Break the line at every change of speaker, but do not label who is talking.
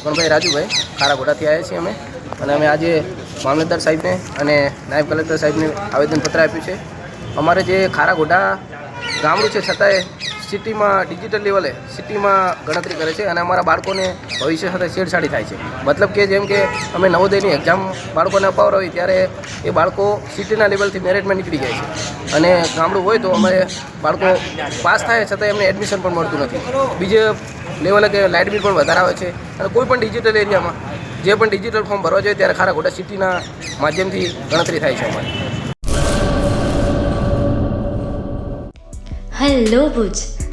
ઓગણભાઈ રાજુભાઈ ખારાઘોડાથી આવ્યા છીએ અમે. અને અમે આજે મામલતદાર સાહેબને અને નાયબ કલેક્ટર સાહેબને આવેદનપત્ર આપ્યું છે. અમારે જે ખારાઘોડા ગામડું છે, છતાંય સિટીમાં ડિજિટલ લેવલે સિટીમાં ગણતરી કરે છે અને અમારા બાળકોને ભવિષ્ય સાથે છેડછાડી થાય છે. મતલબ કે જેમ કે અમે નવોદયની એક્ઝામ બાળકોને અપાવરા હોય ત્યારે એ બાળકો સિટીના લેવલથી મેરિટમાં નીકળી જાય છે. અને ગામડું હોય તો અમે બાળકો પાસ થાય છતાં એમને એડમિશન પણ મળતું નથી. બીજે લેવલે કે લાઇટ બિલ પણ વધારે આવે છે અને કોઈ પણ ડિજિટલ એરિયામાં જે પણ ડિજિટલ ફોર્મ ભરવા જોઈએ ત્યારે ખારા ખોટા સિટીના માધ્યમથી ગણતરી થાય છે અમારી.
હેલો ભુજ.